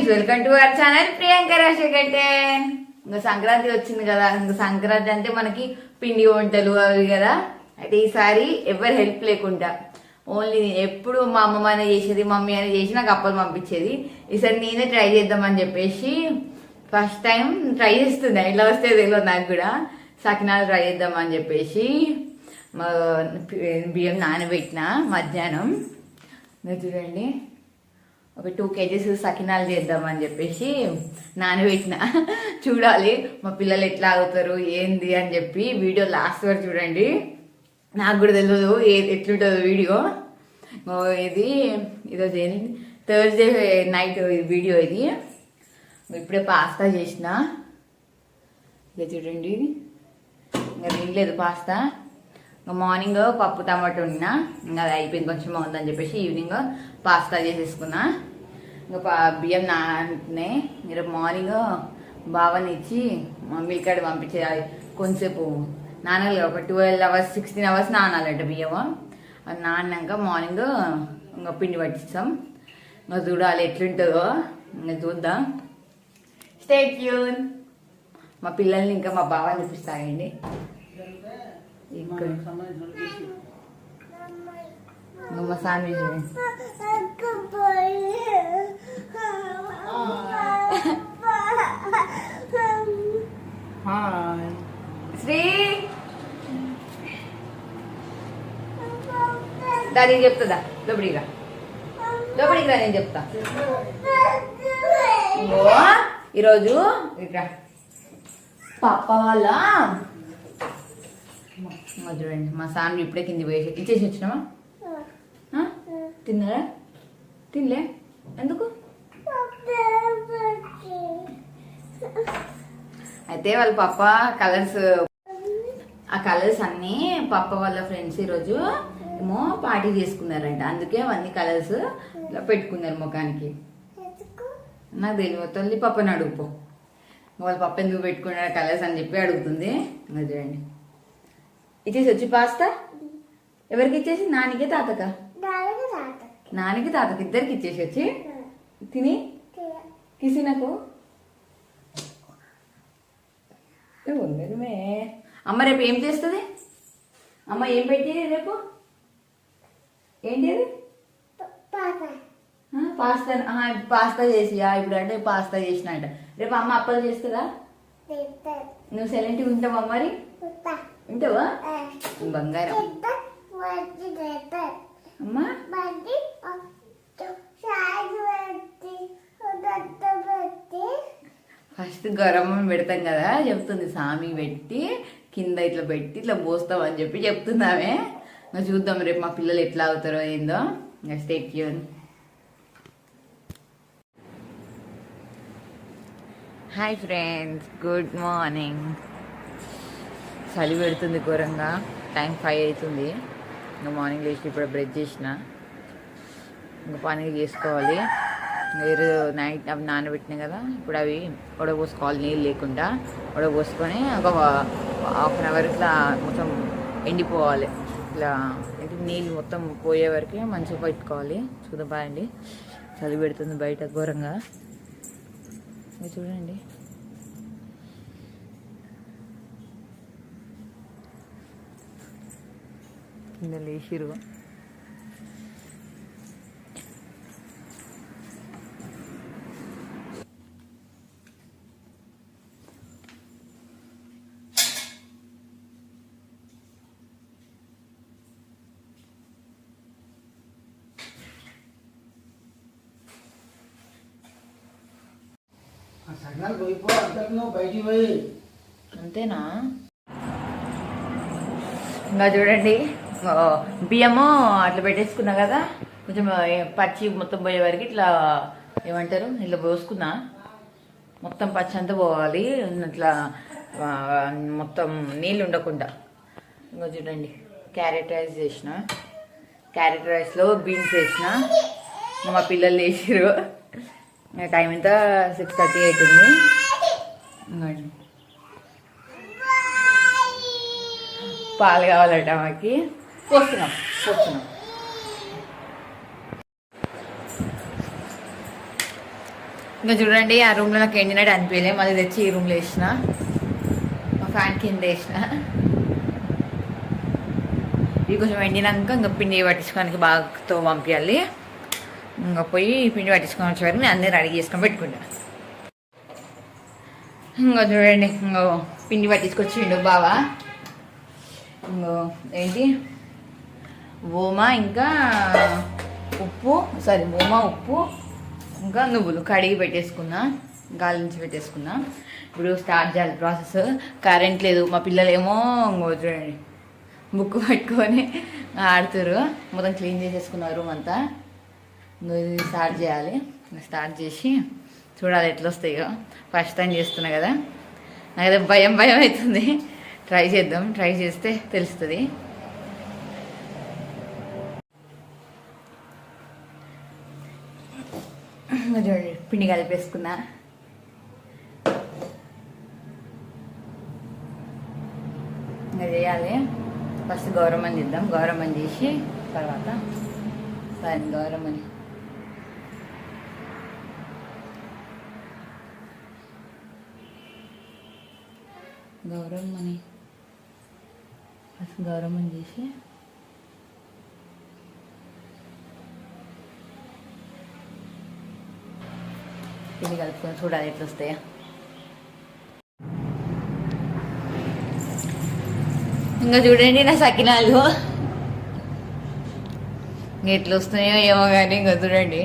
Friends welcome to our channel Priyanka Rajasekhar ఇంకా సంక్రాంతి వచ్చింది కదా ఇంకా సంక్రాంతి అంటే మనకి పిండి వంటలు అవి కదా. అయితే ఈసారి ఎవరు హెల్ప్ లేకుండా ఓన్లీ ఎప్పుడు మా అమ్మమ్మ అనే చేసేది మమ్మీ అని చేసి నాకు అప్పలు పంపించేది. ఈసారి నేనే ట్రై చేద్దామని చెప్పేసి ఫస్ట్ టైం ట్రై చేస్తున్నా. ఎట్లా వస్తే తెలియదు నాకు కూడా. సకినాలు ట్రై చేద్దామని చెప్పేసి మా బియ్యం నానబెట్టిన మధ్యాహ్నం. చూడండి. ఒక టూ కేజీస్ సకినాలు చేద్దామని చెప్పేసి నానబెట్టిన. చూడాలి మా పిల్లలు ఎట్లా అవుతారు ఏంది అని చెప్పి వీడియో లాస్ట్ వరకు చూడండి. నాకు కూడా తెలియదు ఏ ఎట్లుంటుందో వీడియో. ఇది ఈరోజు ఏంటి థర్స్డే నైట్ వీడియో ఇది. ఇప్పుడే పాస్తా చేసిన. ఇక చూడండి. ఇంకా తినలేదు పాస్తా ఇంకా మార్నింగ్ పప్పు టమాటో ఉన్నా ఇంకా అది అయిపోయింది కొంచెం ఉందని చెప్పేసి ఈవినింగ్ పాస్తా చేసేసుకున్నా. ఇంకా బియ్యం నానే మీరు మార్నింగ్ బావని ఇచ్చి మిల్క్ కాడ పంపించేయాలి. కొంచెంసేపు నానాలి ఒక ట్వెల్వ్ అవర్స్ సిక్స్టీన్ అవర్స్ నానాలంట బియ్యం. అది నాన్నాక మార్నింగ్ ఇంకా పిండి పట్టిస్తాం. ఇంకా చూడాలి ఎట్లుంటుందో. ఇంకా చూద్దాం. స్టే ట్యూన్ మా పిల్లల్ని ఇంకా మా బావాని చూపిస్తాయండి. ఇక్కడ. ఇంకా మా శాండ్విచ్ శ్రీ. దాని చెప్తుందా లోపడికి రా. నేను చెప్తా. ఈరోజు ఇక్కడ పాప వాళ్ళ చూడండి మా సామి ఇప్పుడే కింది వేసి ఇచ్చేసి వచ్చినావా? ఆ? తిన్నారా? తినలే? ఎందుకు? అయితే వాళ్ళ పాప కలర్స్ ఆ కలర్స్ అన్ని పప్ప వాళ్ళ ఫ్రెండ్స్ ఈరోజు ఏమో పార్టీ చేసుకున్నారంట. అందుకే అవన్నీ కలర్స్ పెట్టుకున్నారు ముఖానికి. నాకు తెలియదు తల్లి పప్పని అడుగుపో. వాళ్ళ పప్ప ఎందుకు పెట్టుకున్నారు కలర్స్ అని చెప్పి అడుగుతుంది. చూడండి. ఇచ్చేసి వచ్చి పాస్తా? ఎవరికి ఇచ్చేసి? నానికే తాతక? నానికి తాతకి ఇద్దరికి ఇచ్చేసి వచ్చి తిని. కిసి నాకు ఏ ఉన్నది మే అమ్మ రేపు ఏం చేస్తుంది? అమ్మ ఏం పెట్టేది రేపు? ఏంటి పాస్తా. పాస్తా. చేసియా? ఇప్పుడు అంటే పాస్తా చేసిన అంట రేపు అమ్మ అప్పలు చేస్తుందా? నువ్వు సెలెంట్ ఉంటావా మరి? ఉంటావా? బంగారం. అమ్మా? ఫస్ట్ గరం పెడతాం కదా చెప్తుంది సామి పెట్టి కింద ఇట్లా పెట్టి ఇట్లా పోస్తాం అని చెప్పి చెప్తున్నామే ఇంకా చూద్దాం రేపు మా పిల్లలు ఎట్లా అవుతారో ఏందో. ఇంకా స్టేట్ ట్యూన్ హాయ్ ఫ్రెండ్స్ గుడ్ మార్నింగ్ చలి పెడుతుంది ఘోరంగా. టైం ఫైవ్ అవుతుంది. ఇంకా మార్నింగ్ లేచి ఇప్పుడు బ్రష్ చేసిన. ఇంకా పని చేసుకోవాలి. వేరు నైట్ అవి నానబెట్టినాయి కదా ఇప్పుడు అవి ఉడబోసుకోవాలి నీళ్ళు లేకుండా ఉడబోసుకొని ఒక హాఫ్ అన్ అవర్ ఇట్లా మొత్తం ఎండిపోవాలి. ఇట్లా అంటే నీళ్ళు మొత్తం పోయే వరకు మంచిగా పెట్టుకోవాలి. చూద్దాం బాయండి చలి పెడుతుంది బయట ఘోరంగా. చూడండి. కింద లేచిరు అంతేనా? ఇంకా చూడండి. బియ్యము అట్లా పెట్టేసుకున్నా కదా. కొంచెం పచ్చి మొత్తం పోయే వరకు ఇట్లా ఏమంటారు ఇట్లా పోసుకున్నా. మొత్తం పచ్చి అంతా పోవాలి. ఇట్లా మొత్తం నీళ్ళు ఉండకుండా. ఇంకా చూడండి. క్యారెట్ రైస్ చేసిన. క్యారెట్ రైస్లో బీన్స్ వేసిన. మా పిల్లలు వేసారు టైం ఎంత? సిక్స్ థర్టీ అవుతుంది పాలు కావాలట మాకి. పోస్తున్నాం పోస్తున్నాం ఇంకా చూడండి ఆ రూమ్లో నాకు ఎండినట్టు అనిపించలే. మళ్ళీ తెచ్చి ఈ రూమ్లో వేసిన. మా ఫ్యాన్ కింద వేసిన. ఇవి కొంచెం ఎండినాక ఇంకా పిండి పట్టించుకోడానికి బాగాతో పంపించాలి. ఇంకా పోయి పిండి పట్టించుకొని వచ్చే వరకు నేను అన్నీ రెడీ చేసుకొని పెట్టుకుంటా ఇంకా చూడండి ఇంకో పిండి పట్టించుకొచ్చిండు బావా. ఇంకో ఏంటి? ఓమా ఇంకా ఉప్పు సారీ ఓమా ఉప్పు ఇంకా నువ్వులు కడిగి పెట్టేసుకున్నా గాలించి పెట్టేసుకున్నా. ఇప్పుడు స్టార్ట్ చేయాలి ప్రాసెస్ కరెంట్ లేదు మా పిల్లలేమో చూడండి. బుక్ పట్టుకొని ఆడుతారు మొత్తం క్లీన్ చేసేసుకున్నారు రూమ్ అంతా. నువ్వు స్టార్ట్ చేయాలి. స్టార్ట్ చేసి చూడాలి ఎట్లా వస్తాయో ఫస్ట్ టైం చేస్తున్నా కదా. నాకు భయం భయం అవుతుంది. ట్రై చేద్దాం. ట్రై చేస్తే తెలుస్తుంది ఇంకా చూడండి పిండి కలిపేసుకున్నా. ఇంకా చేయాలి. ఫస్ట్ గౌరవం చేద్దాం. గౌరవం చేసి తర్వాత దాని గౌరవం గౌరమ్మని. ఫస్ట్ గౌరవం చేసి పిండి కలుపుకొని చూడాలి ఎట్లా వస్తాయా. ఇంకా చూడండి నా సకినాలు. ఇంకా ఎట్లా వస్తున్నాయో ఏమో కానీ ఇంకా చూడండి.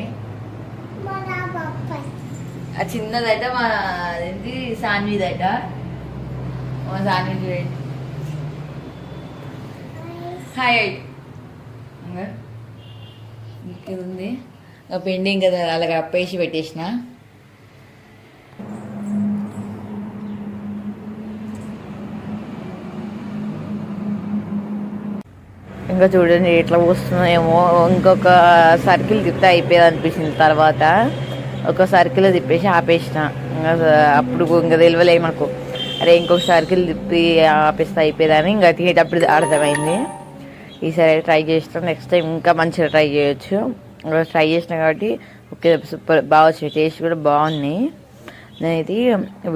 ఆ చిన్నదట మా ఏంటి సాన్విదట. మా సాన్వి చూడండి. హాయ్ ఇంకా? ఉంది ఇంకా పెండింగ్ కదా అలాగ అప్పేసి పెట్టేసిన. ఇంకా చూడండి ఎట్లా వస్తున్నాయేమో ఇంకొక సర్కిల్ తిప్పితే అయిపోయేది అనిపించింది తర్వాత. ఒక సర్కిల్ తిప్పేసి ఆపేసిన. ఇంకా అప్పుడు ఇంకా తెలియలే మనకు. అరే ఇంకొక సర్కిల్ తిప్పి ఆపేస్తే అయిపోయేదని ఇంకా తినేటప్పుడు అర్థమైంది. ఈసారి ట్రై చేస్తాం. నెక్స్ట్ టైం ఇంకా మంచిగా ట్రై చేయొచ్చు. ఇంకా ట్రై చేసిన కాబట్టి ఓకే సూపర్ బాగా వచ్చాయి టేస్ట్ కూడా బాగున్నాయి. నేను ఇది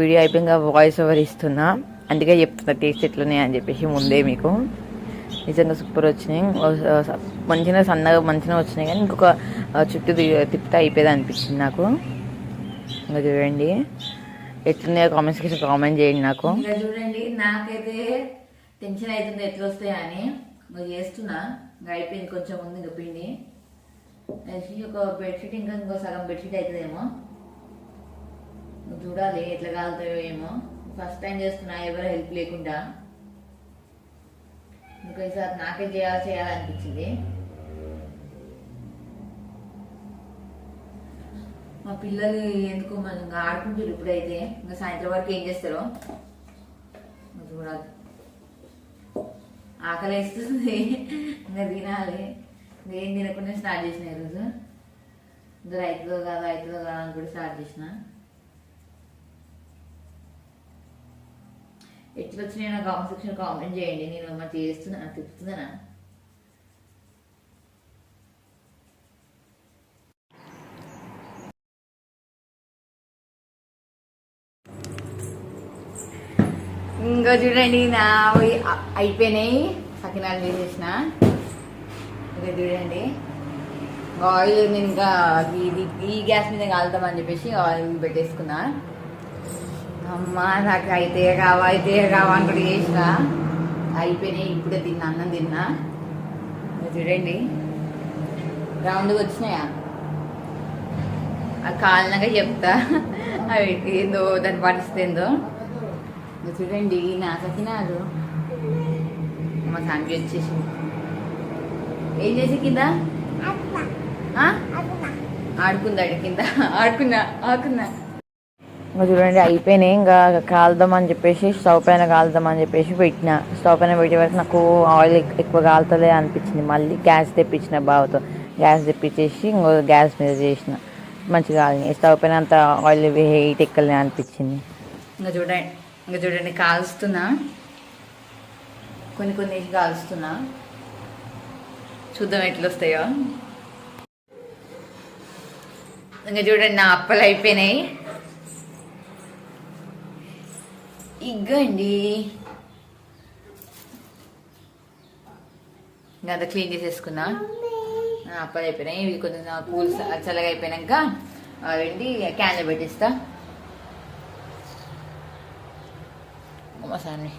వీడియో అయిపోయాక వాయిస్ ఓవర్ ఇస్తున్నా. అందుకే చెప్తున్నా టేస్ట్ ఎట్లున్నాయి అని చెప్పేసి ముందే మీకు. నిజంగా సూపర్ వచ్చినాయి. మంచిగా సన్నగా మంచిగా వచ్చినాయి కానీ ఇంకొక చుట్టూ తిప్పితే అయిపోయేది అనిపించింది నాకు. ఇంకా చూడండి. ఎట్లున్నాయో కామెంట్స్ కింద కామెంట్ చేయండి నాకు. ఇంకా చూడండి నాకైతే టెన్షన్ అవుతుంది ఎట్లా వస్తాయా అని. ఇంకా చేస్తున్నా. ఇంకా అయిపోయింది కొంచెం ఉంది ఇంకా పిండి. ఒక బెడ్షీట్ ఇంకా ఇంకో సగం బెడ్షీట్ అవుతుందేమో చూడాలి ఎట్లా కాలుతాయో ఏమో. ఫస్ట్ టైం చేస్తున్నా ఎవరు హెల్ప్ లేకుండా. ఇంకా ఈసారి నాకే చేయాలి చేయాలనిపించింది. మా పిల్లలు ఎందుకో మనం ఇంకా ఆడుకుంటారు ఇప్పుడైతే. ఇంకా సాయంత్రం వరకు ఏం చేస్తారో చూడాలి. ఆకలి వేస్తుంది ఇంకా తినాలి. ఏం తినకుండా స్టార్ట్ చేసిన ఈరోజు. ఇద్దరు రైతులో కాదు రైతులో కాదు అని కూడా స్టార్ట్ చేసిన. ఎట్లా వచ్చినాయి నా కామెంట్ సెక్షన్ కామెంట్ చేయండి. నేను మరి చేస్తున్నాను తిప్పుతున్నానా? ఇంకా చూడండి నా అయిపోయినాయి. సకినాలు చేసేసిన. ఇంకా చూడండి. ఆయిల్ నేను ఇంకా ఈ గ్యాస్ మీద కాలుతామని చెప్పేసి ఆయిల్ పెట్టేసుకున్నా. అమ్మా నాకు అయితే కావా అయితే కావా అని కూడా చేసిన. అయిపోయినాయి ఇప్పుడే తిన్నా అన్నం తిన్నా. చూడండి. రౌండ్గా వచ్చినాయా? ఆ కాలినాక చెప్తా. అవి ఏందో దాని పరిస్థితి ఏందో. చూడండి నా సకినాలు మా సంగి వచ్చేసి. ఏం చేసి కింద? ఆ? ఆడుకుందాడు కింద. ఆడుకున్నా ఆడుకున్నా. ఇంకా చూడండి అయిపోయినాయి. ఇంకా కాలుదామని చెప్పేసి స్టవ్ పైన కాలుదామని చెప్పేసి పెట్టిన. స్టవ్ పైన పెట్టే వరకు నాకు ఆయిల్ ఎక్కువ కాలుతలే అనిపించింది. మళ్ళీ గ్యాస్ తెప్పించిన బావతో. గ్యాస్ తెప్పించేసి ఇంకో గ్యాస్ మీద చేసిన. మంచిగా కాలినాయి. స్టవ్ పైన అంత ఆయిల్ హీట్ ఎక్కలే అనిపించింది. ఇంకా చూడండి ఇంకా చూడండి కాలుస్తున్నా. కొన్ని కొన్ని వేసి చూద్దాం ఎట్లా వస్తాయో ఇంకా చూడండి నా అప్పలు అయిపోయినాయి ఇగ్గండి ఇంకా అంతా క్లీన్ చేసేసుకున్నా. అప్పలు అయిపోయినాయి. ఇవి కొంచెం పూలు చల్లగా అయిపోయినాక అవేంటి క్యాన్లో పెట్టిస్తా. మసాన్ని